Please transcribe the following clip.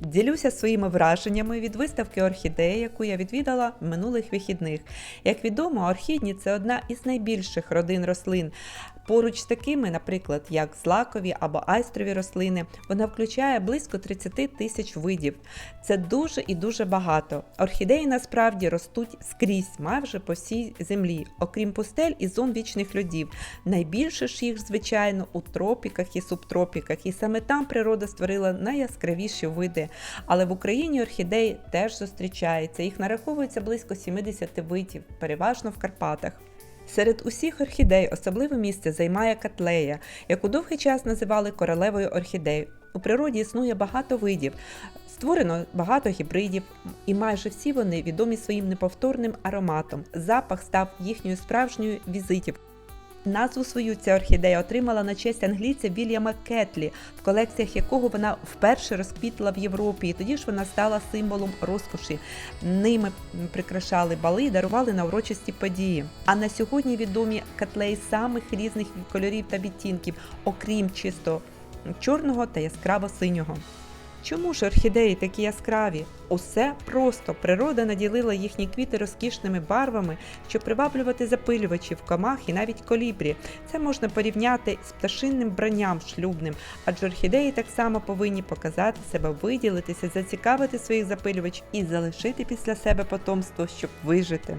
Ділюся своїми враженнями від виставки орхідеї, яку я відвідала минулих вихідних. Як відомо, орхідні це одна із найбільших родин рослин. Поруч з такими, наприклад, як злакові або айстрові рослини, вона включає близько 30 тисяч видів. Це дуже і дуже багато. Орхідеї насправді ростуть скрізь, майже по всій землі, окрім пустель і зон вічних льодів. Найбільше ж їх, звичайно, у тропіках і субтропіках, і саме там природа створила найяскравіші види. Але в Україні орхідеї теж зустрічаються. Їх нараховується близько 70 видів, переважно в Карпатах. Серед усіх орхідей особливе місце займає котлея, яку довгий час називали королевою орхідей. У природі існує багато видів. Створено багато гібридів, і майже всі вони відомі своїм неповторним ароматом. Запах став їхньою справжньою візитівкою. Назву свою ця орхідея отримала на честь англійця Вільяма Кетлі, в колекціях якого вона вперше розквітла в Європі, і тоді ж вона стала символом розкоші. Ними прикрашали бали і дарували на урочисті події. А на сьогодні відомі котлеї самих різних кольорів та відтінків, окрім чисто чорного та яскраво синього. Чому ж орхідеї такі яскраві? Усе просто природа наділила їхні квіти розкішними барвами, щоб приваблювати запилювачів, комах і навіть колібрі. Це можна порівняти з пташинним бранням шлюбним, адже орхідеї так само повинні показати себе, виділитися, зацікавити своїх запилювачів і залишити після себе потомство, щоб вижити.